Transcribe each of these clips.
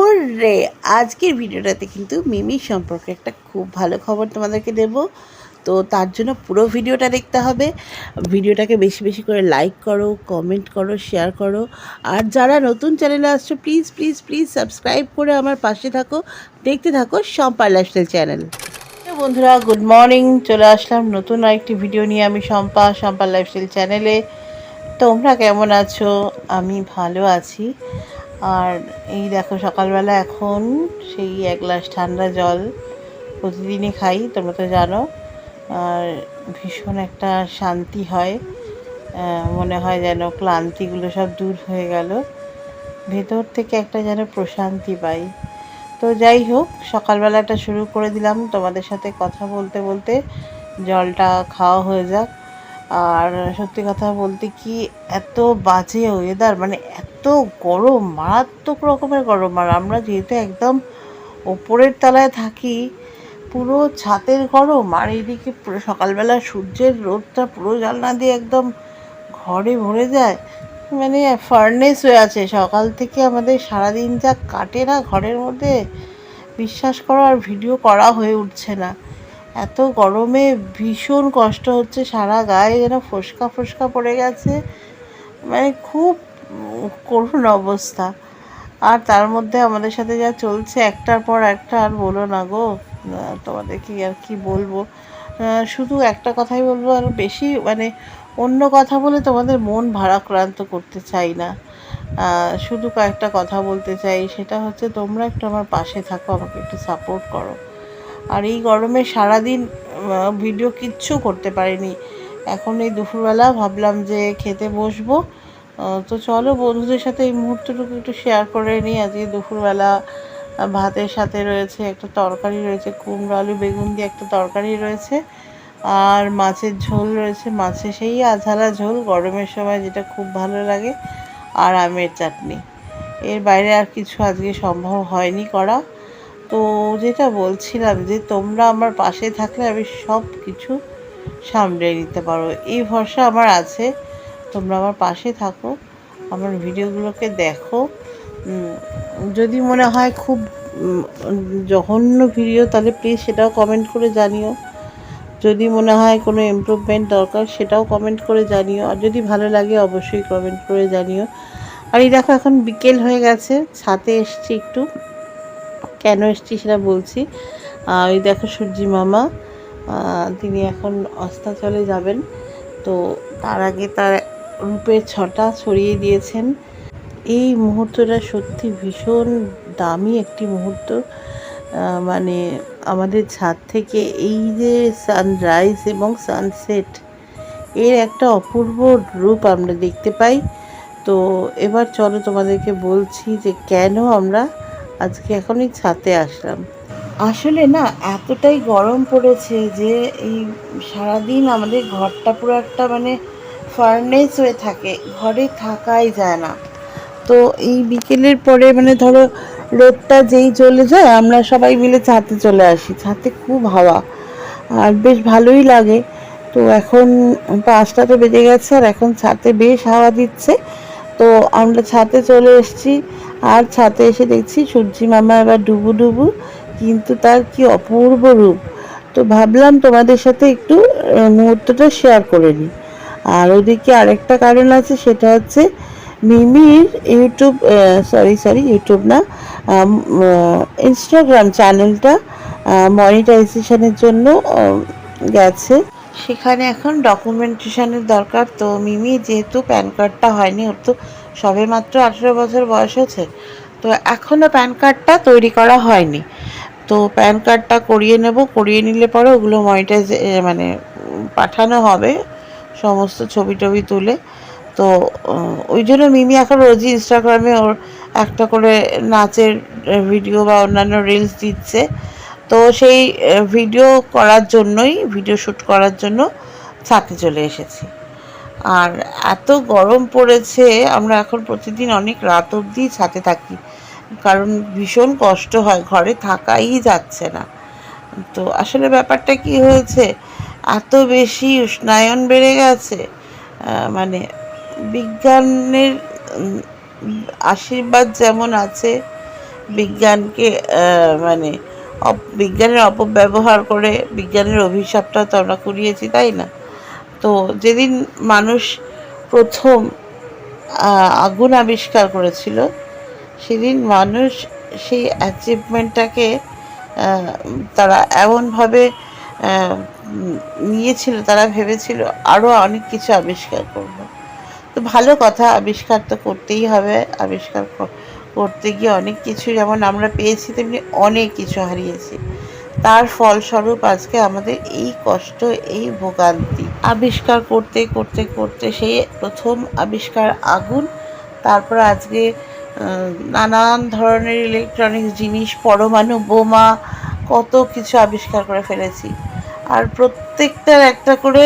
হরে আজকের ভিডিওটাতে কিন্তু মিমি সম্পর্কে একটা খুব ভালো খবর তোমাদেরকে দেব। তো তার জন্য পুরো ভিডিওটা দেখতে হবে। ভিডিওটাকে বেশি বেশি করে লাইক করো কমেন্ট করো শেয়ার করো। আর যারা নতুন চ্যানেলে আসছো প্লিজ প্লিজ প্লিজ সাবস্ক্রাইব করে আমার পাশে থাকো। দেখতে থাকো সম্পার লাইফস্টাইল চ্যানেল বন্ধুরা গুড মর্নিং চলে আসলাম নতুন আরেকটি ভিডিও নিয়ে আমি শম্পা শম্পার লাইফস্টাইল চ্যানেলে তোমরা কেমন আছো? আমি ভালো আছি। আর এই দেখো সকালবেলা এখন সেই এক গ্লাস ঠান্ডা জল প্রতিদিনই খাই, তোমরা তো জানো। আর ভীষণ একটা শান্তি হয় মনে হয় যেন ক্লান্তিগুলো সব দূর হয়ে গেল। ভেতর থেকে একটা যেন প্রশান্তি পাই। তো যাই হোক, সকালবেলাটা শুরু করে দিলাম। তোমাদের সাথে কথা বলতে বলতে জলটা খাওয়া হয়ে যাক। আর সত্যি কথা বলতে কি, এত বাজে ওয়েদার মানে এত গরম, মারাত্মক রকমের গরম। আর আমরা যেহেতু একদম ওপরের তলায় থাকি, পুরো ছাতের গরম। আর এইদিকে পুরো সকালবেলা সূর্যের রোদটা পুরো জানলা দিয়ে একদম ঘরে ভরে যায়। মানে ফার্নেস হয়ে আছে। সকাল থেকে আমাদের সারাদিন যা কাটে না ঘরের মধ্যে, বিশ্বাস করো আর ভিডিও করা হয়ে উঠছে না। এত গরমে ভীষণ কষ্ট হচ্ছে সারা গায়ে যেন ফোসকা ফোসকা পড়ে গেছে। মানে খুব করুণ অবস্থা। আর তার মধ্যে আমাদের সাথে যা চলছে একটার পর একটা আর বলো না গো। আহ, তোমাদেরকে আর কি বলব? শুধু একটা কথাই বলব আর বেশি মানে অন্য কথা বলে তোমাদের মন ভারাক্রান্ত করতে চাই না। শুধু কয়েকটা কথা বলতে চাই। সেটা হচ্ছে তোমরা একটু আমার পাশে থাকো আমাকে একটু সাপোর্ট করো। আর এই গরমে সারাদিন ভিডিও কিচ্ছু করতে পারিনি। এখন এই দুপুরবেলা ভাবলাম যে খেতে বসবো। তো চলো বন্ধুদের সাথে এই মুহূর্তটুকু একটু শেয়ার করে নিই। আজকে দুপুরবেলা ভাতের সাথে রয়েছে একটা তরকারি রয়েছে, কুমড়ো আলু বেগুন দিয়ে একটা তরকারি রয়েছে, আর মাছের ঝোল রয়েছে। মাছে সেই আঝালা ঝোল, গরমের সময় যেটা খুব ভালো লাগে, আর আমের চাটনি। এর বাইরে আর কিছু আজকে সম্ভব হয়নি করা। তো যেটা বলছিলাম যে তোমরা আমার পাশে থাকলে আমি সব কিছু সামলে নিতে পারো। এই ভরসা আমার আছে। তোমরা আমার পাশে থাকো, আমার ভিডিওগুলোকে দেখো। যদি মনে হয় খুব জঘন্য ভিডিও, তাহলে প্লিজ সেটাও কমেন্ট করে জানিও। যদি মনে হয় কোনো ইমপ্রুভমেন্ট দরকার, সেটাও কমেন্ট করে জানিও। আর যদি ভালো লাগে, অবশ্যই কমেন্ট করে জানিও। আর এই দেখো, এখন বিকেল হয়ে গেছে ছাতে এসছি একটু। কেন এসছি সেটা বলছি। ওই দেখো সূর্যি মামা তিনি এখন অস্তাচলে যাবেন। তো তার আগে তার রূপের ছটা ছড়িয়ে দিয়েছেন। এই মুহূর্তটা সত্যি ভীষণ দামি একটি মুহূর্ত। মানে আমাদের ছাদ থেকে এই যে সানরাইজ এবং সানসেট এর একটা অপূর্ব রূপ আমরা দেখতে পাই। তো এবার চলো তোমাদেরকে বলছি যে কেন আমরা আজকে এখনই ছাতে আসলাম। আসলে না, এতটাই গরম পড়েছে যে এই সারাদিন আমাদের ঘরটা পুরো একটা মানে ফার্নেস হয়ে থাকে, ঘরে থাকাই যায় না। তো এই বিকেলের পরে মানে ধরো রোদটা যেই চলে যায়, আমরা সবাই মিলে ছাতে চলে আসি। ছাতে খুব হাওয়া, আর বেশ ভালোই লাগে। তো এখন পাঁচটা তো বেজে গেছে, আর এখন ছাতে বেশ হাওয়া দিচ্ছে। তো আমরা ছাতে চলে এসেছি আর ছাতে এসে দেখছি সূর্যি মামা এবার ডুবু ডুবু, কিন্তু তার কি অপূর্ব রূপ। তো ভাবলাম তোমাদের সাথে একটু মুহূর্তটা শেয়ার করে নিই আর ওদিকে আরেকটা কারণ আছে, সেটা হচ্ছে মিমির ইউটিউব সরি সরি ইউটিউব না ইনস্টাগ্রাম চ্যানেলটা মনিটাইজেশনের জন্য গেছে। সেখানে এখন ডকুমেন্টেশনের দরকার। তো মিমি, যেহেতু প্যান কার্ডটা হয়নি, ওর তো সবে মাত্র আঠেরো বছর বয়স হয়েছে তো এখনও প্যান কার্ডটা তৈরি করা হয়নি। তো প্যান কার্ডটা করিয়ে নেব, করিয়ে নিলে পরে ওগুলো মনিটাইজ মানে পাঠানো হবে, সমস্ত ছবি টবি তুলে। তো ওই জন্য মিমি এখন রোজই ইনস্টাগ্রামে ওর একটা করে নাচের ভিডিও বা অন্যান্য রিলস দিচ্ছে। তো সেই ভিডিও করার জন্যই ভিডিও শ্যুট করার জন্য ছাতে চলে এসেছি। আর এত গরম পড়েছে, আমরা এখন প্রতিদিন অনেক রাত অবধি ছাতে থাকি, কারণ ভীষণ কষ্ট হয়, ঘরে থাকাই যাচ্ছে না। তো আসলে ব্যাপারটা কি হয়েছে, এত বেশি উষ্ণায়ন বেড়ে গেছে মানে বিজ্ঞানের আশীর্বাদ যেমন আছে, বিজ্ঞানকে মানে বিজ্ঞানের অপব্যবহার করে বিজ্ঞানের অভিশাপটা তো আমরা কুড়িয়েছি, তাই না? তো যেদিন মানুষ প্রথম আগুন আবিষ্কার করেছিল, সেদিন মানুষ সেই অ্যাচিভমেন্টটাকে তারা এমনভাবে নিয়েছিল, তারা ভেবেছিল আরও অনেক কিছু আবিষ্কার করব। তো ভালো কথা, আবিষ্কার তো করতেই হবে, আবিষ্কার করতে গিয়ে অনেক কিছু যেমন আমরা পেয়েছি, তেমনি অনেক কিছু হারিয়েছি। তার ফলস্বরূপ আজকে আমাদের এই কষ্ট, এই ভোগান্তি আবিষ্কার করতে করতে করতে সেই প্রথম আবিষ্কার আগুন। তারপর আজকে নানান ধরনের ইলেকট্রনিক্স জিনিস, পরমাণু, বোমা, কত কিছু আবিষ্কার করে ফেলেছি। আর প্রত্যেকটার একটা করে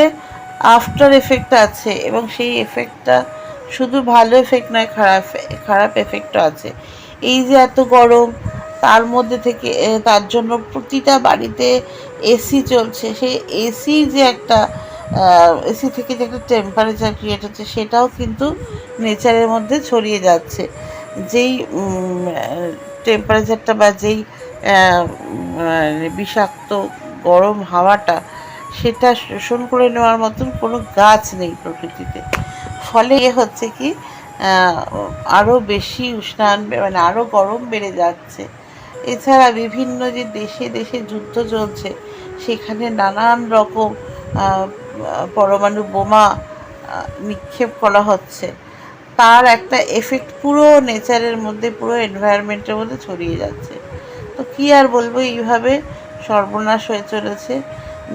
আফটার এফেক্ট আছে এবং সেই এফেক্টটা শুধু ভালো এফেক্ট নয়, খারাপ খারাপ এফেক্টও আছে। এই যে এত গরম, তার মধ্যে থেকে তার জন্য প্রতিটা বাড়িতে এসি চলছে। সেই এসি যে একটা এসি থেকে যে একটা টেম্পারেচার ক্রিয়েট হচ্ছে, সেটাও কিন্তু নেচারের মধ্যে ছড়িয়ে যাচ্ছে। যেই টেম্পারেচারটা বা যেই বিষাক্ত গরম হাওয়াটা, সেটা শোষণ করে নেওয়ার মতন কোনো গাছ নেই প্রকৃতিতে। ফলে হচ্ছে কি আরও বেশি উষ্ণায়ন মানে আরও গরম বেড়ে যাচ্ছে। এছাড়া বিভিন্ন যে দেশে দেশে যুদ্ধ চলছে, সেখানে নানান রকম পরমাণু বোমা নিক্ষেপ করা হচ্ছে। তার একটা এফেক্ট পুরো নেচারের মধ্যে, পুরো এনভায়রনমেন্টের মধ্যে ছড়িয়ে যাচ্ছে। তো কী আর বলব, এইভাবে সর্বনাশ হয়ে চলেছে।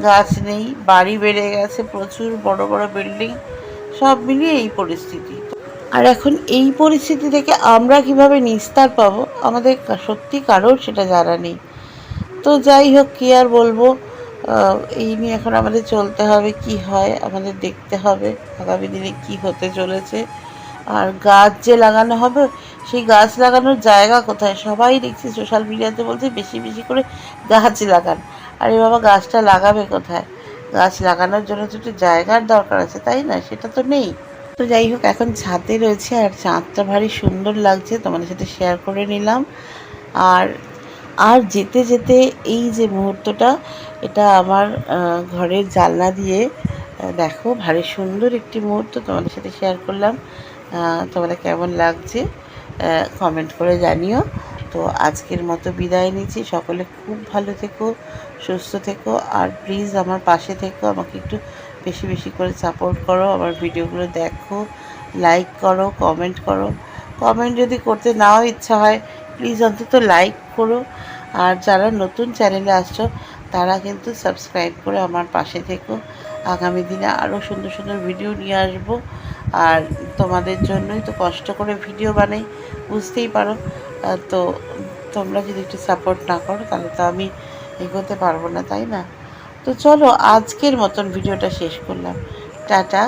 গাছ নেই, বাড়ি বেড়ে গেছে, প্রচুর বড় বড় বিল্ডিং সব মিলিয়ে এই পরিস্থিতি। আর এখন এই পরিস্থিতি থেকে আমরা কীভাবে নিস্তার পাবো, আমাদের সত্যি কারোর সেটা জানা নেই। তো যাই হোক, কী আর বলব? এই নিয়ে এখন আমাদের চলতে হবে কি হয়, আমাদের দেখতে হবে আগামী দিনে কি হতে চলেছে। আর গাছ যে লাগানো হবে, সেই গাছ লাগানোর জায়গা কোথায়? সবাই দেখছি সোশ্যাল মিডিয়াতে বলছে বেশি বেশি করে গাছ লাগান। আরে বাবা, গাছটা লাগাবে কোথায়? গাছ লাগানোর জন্য তো একটু জায়গার দরকার আছে, তাই না? সেটা তো নেই। তো যাই হোক, এখন ছাদে রয়েছে আর চাঁদটা ভারী সুন্দর লাগছে, তোমাদের সাথে শেয়ার করে নিলাম। আর আর যেতে যেতে এই যে মুহূর্তটা, এটা আমার ঘরের জানলা দিয়ে দেখো ভারী সুন্দর একটি মুহূর্ত তোমাদের সাথে শেয়ার করলাম। তোমাদের কেমন লাগছে কমেন্ট করে জানিও। তো আজকের মতো বিদায় নিচ্ছি। সকলে খুব ভালো থেকো, সুস্থ থেকো, আর প্লিজ আমার পাশে থেকো, আমাকে একটু বেশি বেশি করে সাপোর্ট করো, আমার ভিডিওগুলো দেখো লাইক করো কমেন্ট করো। কমেন্ট যদি করতে নাও ইচ্ছা হয় প্লিজ অন্তত লাইক করো। আর যারা নতুন চ্যানেলে আসছো, তারা কিন্তু সাবস্ক্রাইব করে আমার পাশে থেকো। আগামী দিনে আরও সুন্দর সুন্দর ভিডিও নিয়ে আসব। আর তোমাদের জন্যই তো কষ্ট করে ভিডিও বানাই, বুঝতেই পারো। তো তোমরা যদি একটু সাপোর্ট না করো, তাহলে তো আমি এগোতে পারব না, তাই না? তো চলো আজকের মতন ভিডিওটা শেষ করলাম। টাটা।